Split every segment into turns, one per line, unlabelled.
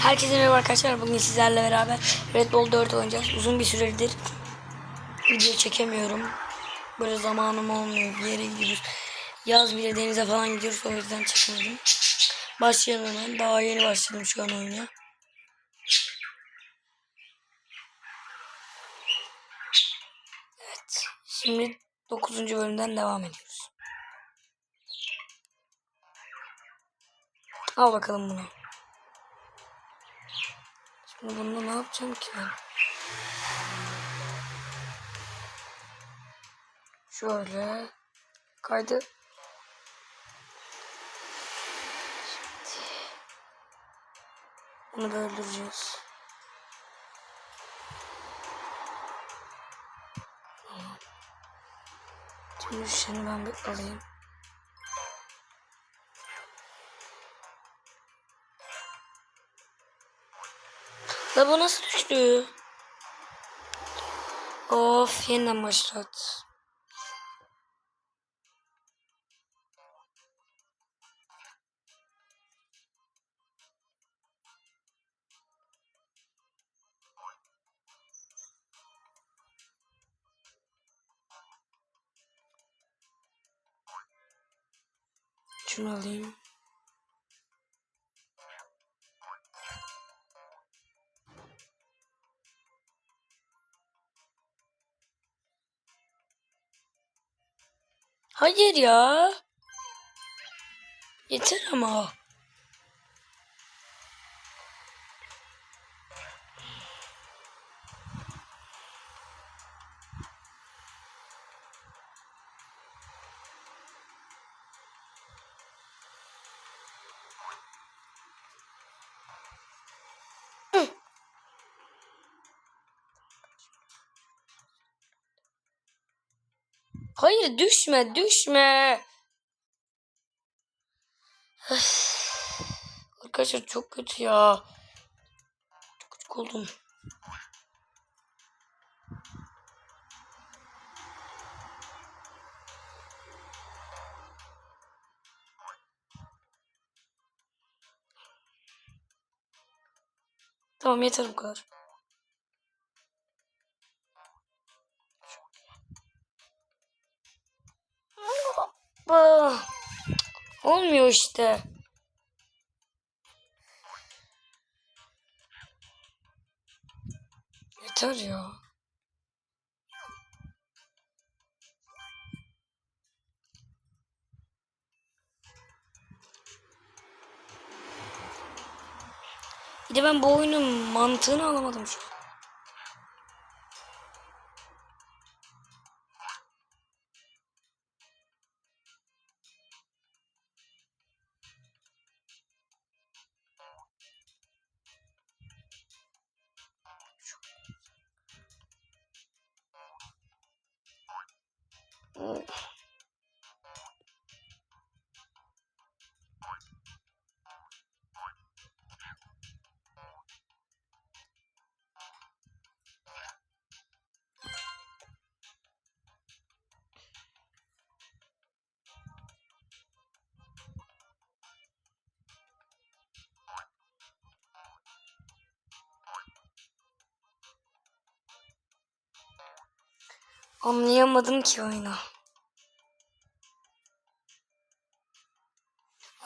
Herkese merhaba arkadaşlar. Bugün sizlerle beraber Red Bull 4 oynayacağız. Uzun bir süredir video çekemiyorum. Böyle zamanım olmuyor. Bir yere gidiyoruz. Yaz bile denize falan gidiyoruz. O yüzden çekemedim. Başlayalım hemen. Daha yeni başladım şu an oyuna. Evet. Şimdi 9. bölümden devam ediyoruz. Al bakalım bunu. Şimdi bunu ne yapacağım ki ben? Şöyle kaydı. Şimdi bunu da öldüreceğiz. Tamam. Şimdi ben bir alayım. La bu nasıl düştü? Of yeniden başlat. Şunu alayım. Hayır ya. Yeter ama. Hayır düşme düşme. Arkadaşlar çok kötü ya. Çok küçük oldum. Tamam yeter bu kadar. Hoppa. Olmuyor işte. Yeter ya. Bir de ben bu oyunun mantığını anlamadım şu an. Anlayamadım ki oyunu.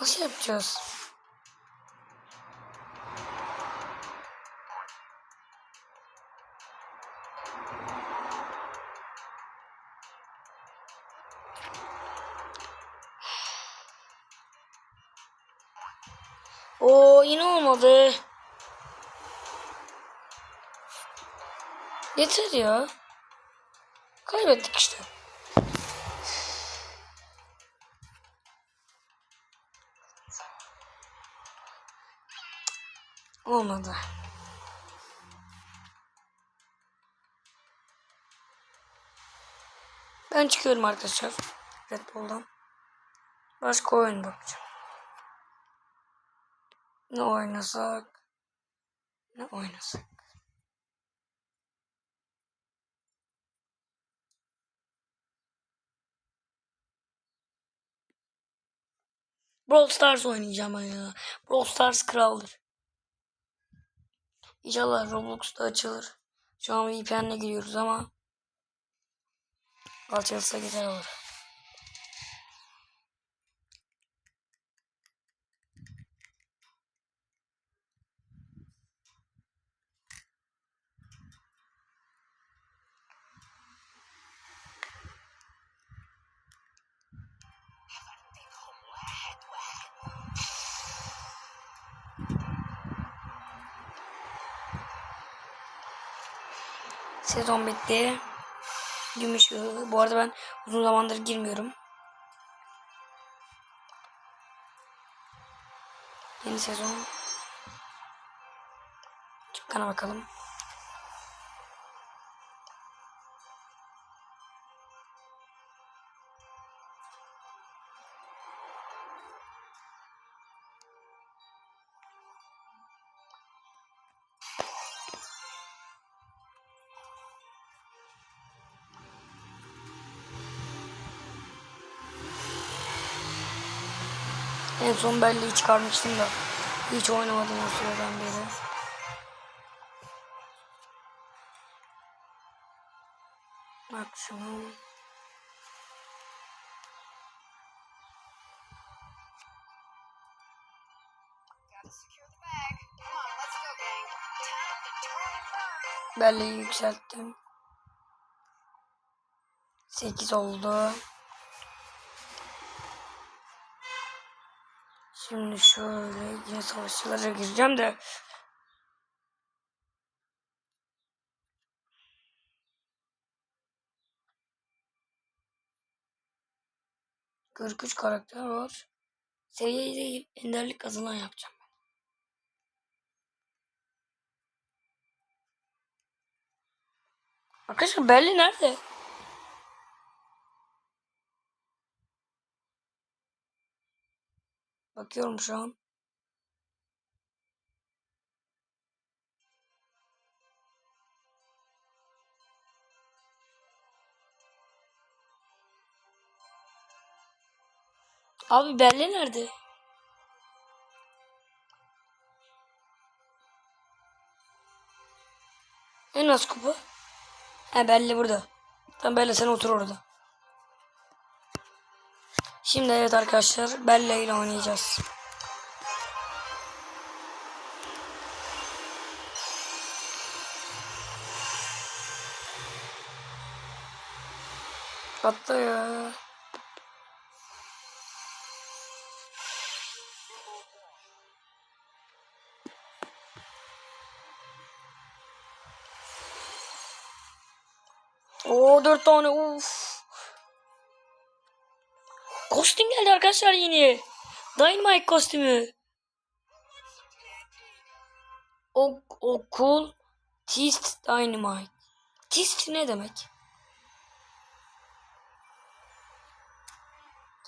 Nasıl yapacağız? Oo yine olmadı. Yeter ya. Kaybettik işte. Olmadı. Ben çıkıyorum arkadaşlar. Red Bull'dan. Başka oyun bakacağım. Ne oynasak? Ne oynasak? Brawl Stars oynayacağım ya. Brawl Stars kraldır. İnşallah Roblox'ta açılır. Şu an VPN'le giriyoruz ama açılırsa güzel olur. Sezon bitti. Gümüş. Bu arada ben uzun zamandır girmiyorum. Yeni sezon. Dükkana bakalım. En son belleği çıkarmıştım da hiç oynamadım o süreden beri. Maksimum. Belleği yükselttim. 8 oldu. Şimdi şöyle yine savaşçılara gireceğim de 43 karakter var. Seviye değil, enderlik kazılan yapacağım. Arkadaşlar Belli nerede? Bakıyorum şu an. Abi Belli nerede? En az kupa. He Belli burada. Tamam Belli sen otur orada. Şimdi evet arkadaşlar Bella ile oynayacağız. Hatta ya. Oo dört tane uf. Kostüm geldi arkadaşlar yeni. Dynamite kostümü. O okul Tist Dynamite. Tist ne demek?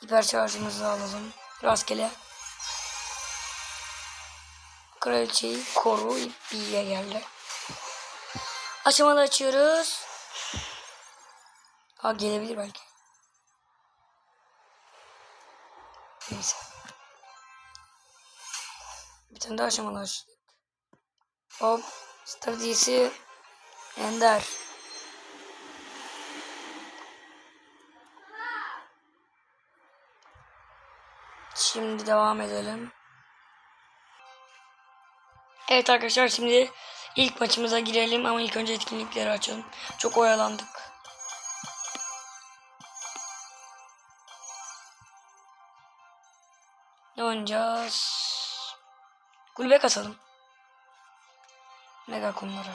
Hiper şarjımızı alalım. Rastgele. Kraliçeyi koru ipiye geldi. Aşamalı açıyoruz. Ha gelebilir belki. Neyse. Bir tane daha aşamalı açtık. Hop. Stratejisi Ender. Şimdi devam edelim. Evet arkadaşlar şimdi ilk maçımıza girelim ama ilk önce etkinlikleri açalım. Çok oyalandık. Ne oynayacağız? Kulübe kasalım. Mega kumları.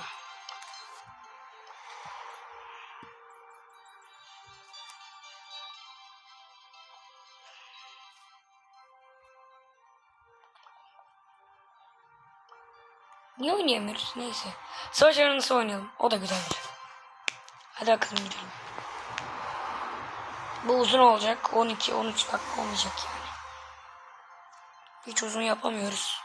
Niye oynayamıyoruz? Neyse. Savaş arenası oynayalım. O da güzeldir. Hadi bakalım gidelim. Bu uzun olacak. 12-13 dakika olmayacak yani. Hiç uzun yapamıyoruz.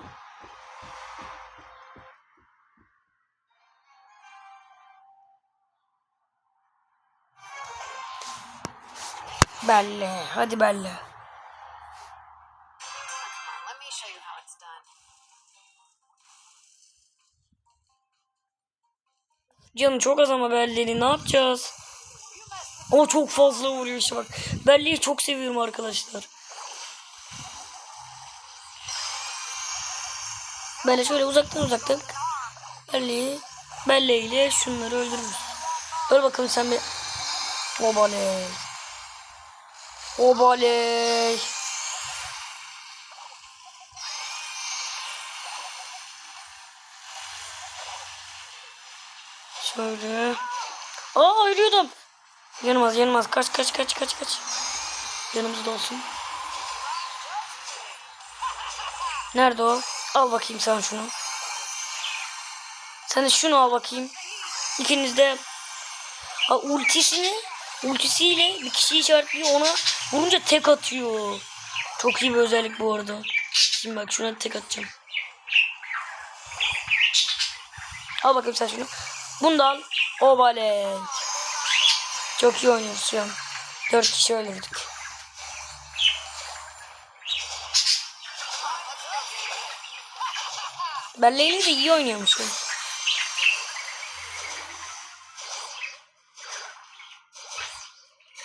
Belle. Hadi Belle.
Come on, let me show you how it's done.
Canı çok az ama belleğini ne yapacağız? O çok fazla vuruyor işte bak. Belleği çok seviyorum arkadaşlar. Böyle şöyle uzaktan uzaktan belleği belleğiyle şunları öldürürüz. Öl bakalım sen bir. Obaley. Obaley. Şöyle. Aa ölüyordum. Yanmaz yanmaz. Kaç kaç kaç kaç kaç. Yanımızda olsun. Nerede o? Al bakayım sen şunu. Sen de şunu al bakayım. İkiniz de Aa, ultisini ultisiyle bir kişiyi işaretliyor ona vurunca tek atıyor. Çok iyi bir özellik bu arada. Şimdi bak şuna tek atacağım. Al bakayım sen şunu. Bunu da al. Obale. Çok iyi oynuyoruz şu an. Dört kişi öldürdük. Belleğiyle de iyi oynuyormuşum.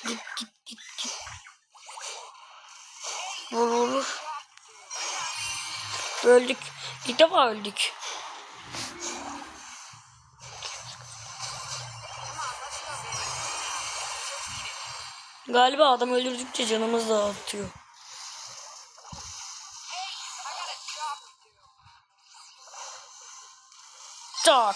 Git git git git. Vur vur vur. Öldük. İlk defa öldük. Galiba adam öldürdükçe canımız da artıyor. Tak.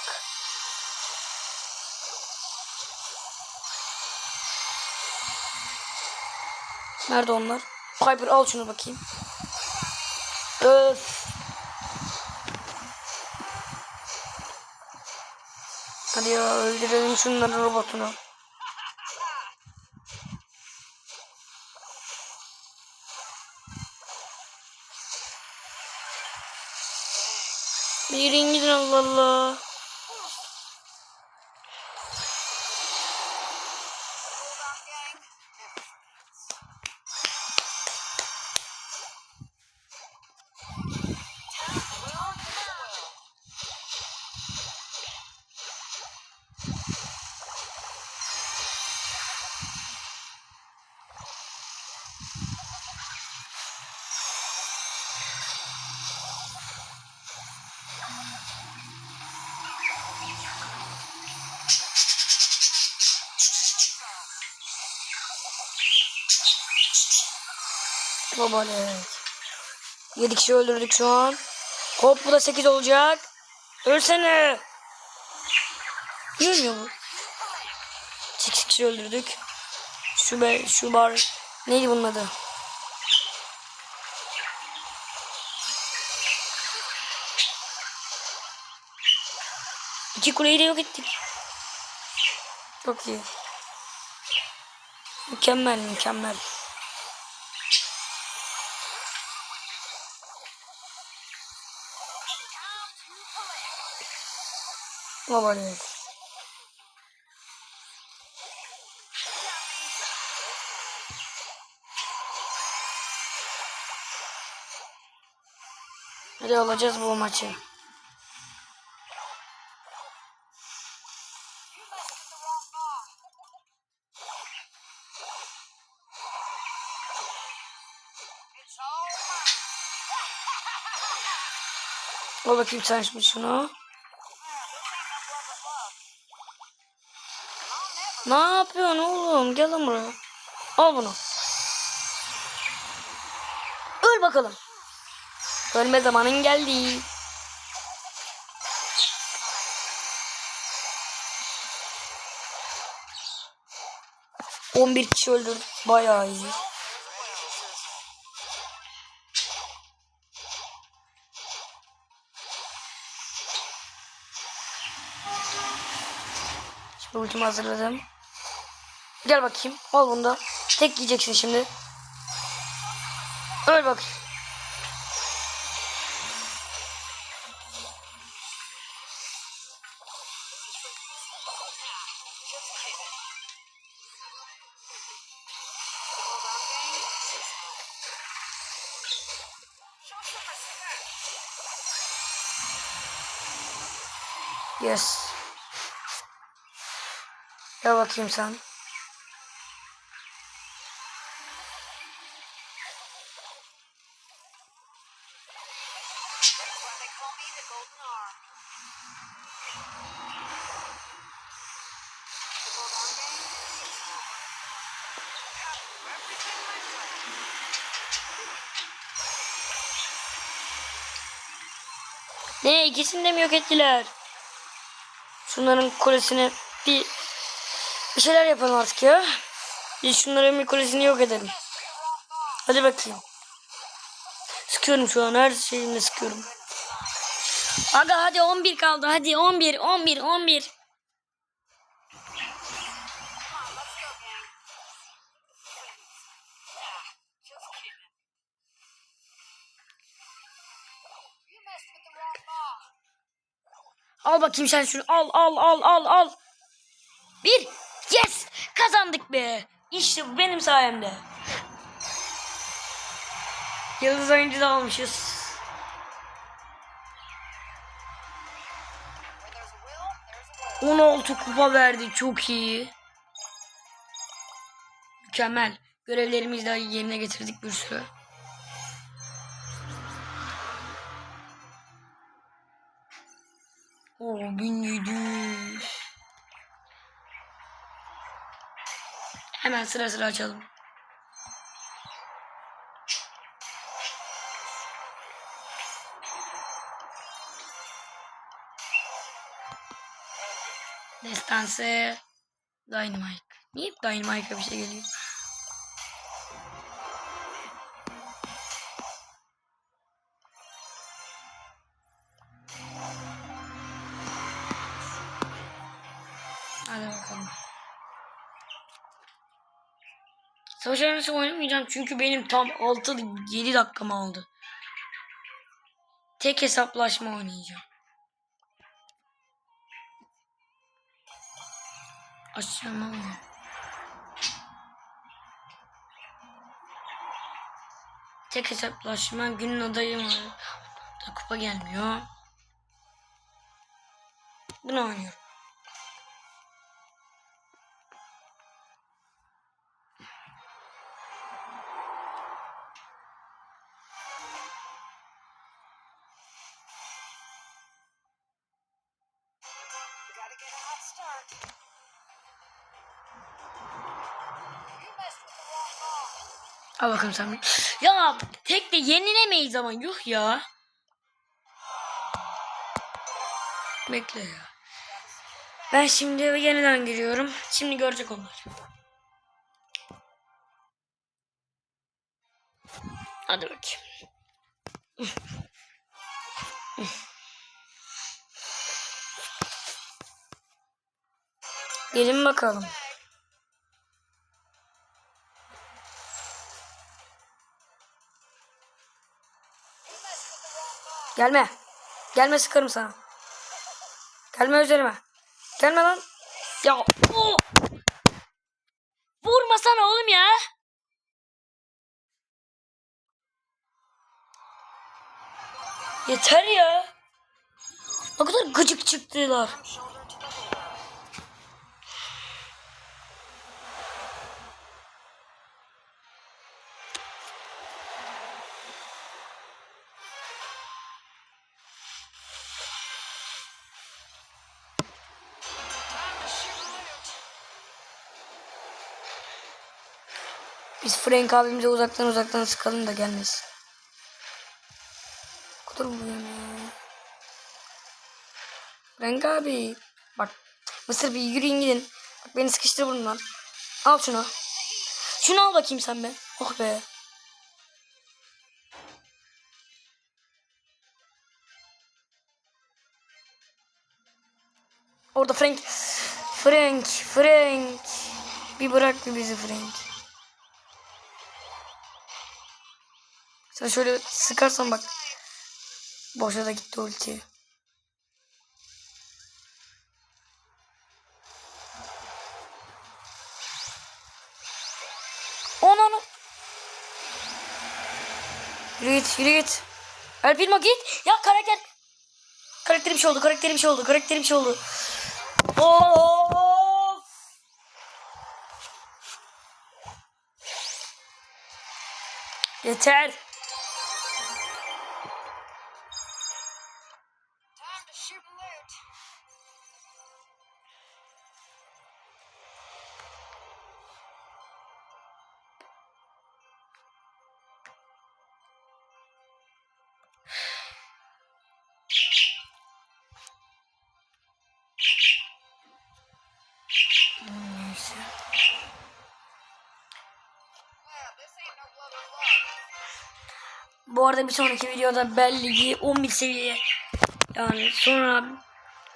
Nerede onlar? Piper al şunu bakayım. Öf. Hadi ya öldürelim şunların robotunu. Bir yürüyün gidin Allah. Baba ne? 7 kişi öldürdük şu an. Hop bu da 8 olacak. Ölsene. Niye ölmüyor bu? 8 kişi öldürdük. Şu be, şu bar. Neydi bunun adı? İki kuleyi de yok ettik. Çok iyi. Mükemmel mükemmel. Baba ne? Hadi alacağız bu maçı. Al bakayım sen şunu. Ne yapıyorsun oğlum? Gel lan buraya. Al bunu. Öl bakalım. Ölme zamanın geldi. On bir kişi öldürdük. Bayağı iyi. Şimdi ultimi hazırladım. Gel bakayım. Al bunu da. Tek yiyeceksin şimdi. Öl bak. Yes. Gel bakayım sen. ikisini de mi yok ettiler? Şunların kulesini bir bir şeyler yapalım artık ya. Biz şunların bir kulesini yok edelim. Hadi bakayım. Sıkıyorum şu an her şeyimle sıkıyorum. Aga hadi 11 kaldı hadi 11 11 11. Al bakayım sen şunu al al al al al. Bir yes kazandık be. İşte bu benim sayemde. Yıldız oyuncu da almışız.
Where there's a will, there's a way.
16 kupa verdi. Çok iyi. Mükemmel. Görevlerimizi de yerine getirdik bir sürü. 1700. Hemen sıra sıra açalım. Destansı Dynamite. Niye Dynamite'a bir şey geliyor? Bakalım. Savaş arenası oynamayacağım çünkü benim tam 6-7 dakikamı aldı. Tek hesaplaşma oynayacağım. Açacağım ama. Tek hesaplaşma günün adayım var. Da kupa gelmiyor. Bunu oynuyorum. Al bakalım sen. Ya tek de yenilemeyiz ama yuh ya. Bekle ya. Ben şimdi yeniden giriyorum. Şimdi görecek onlar. Hadi bakayım. Gelin bakalım. Gelme. Gelme sıkarım sana. Gelme üzerime. Gelme lan. Ya o. Vurmasana oğlum ya. Yeter ya. Ne kadar gıcık çıktılar. Biz Frank abimize uzaktan uzaktan sıkalım da gelmesin. O kadar vuruyor ya. Frank abi. Bak Mısır bir yürüyün gidin. Bak beni sıkıştır bunlar. Al şunu. Şunu al bakayım sen be. Oh be. Orada Frank. Frank. Frank. Bir bırak bir bizi Frank. Sen şöyle sıkarsan bak. Boşa da gitti ulti. On onu. Git yürü git. Elpilma git. Ya karakter. Karakterim şey oldu karakterim şey oldu karakterim şey oldu. Of. Yeter. Bu arada bir sonraki videoda Belli'yi 11 seviye yani sonra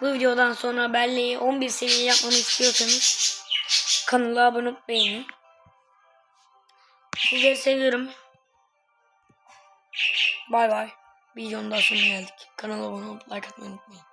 bu videodan sonra Belli'yi 11 seviye yapmamı istiyorsanız kanala abone olup beğenin. Sizleri seviyorum. Bay bay. Videonun daha sonuna geldik. Kanala abone olup like atmayı unutmayın.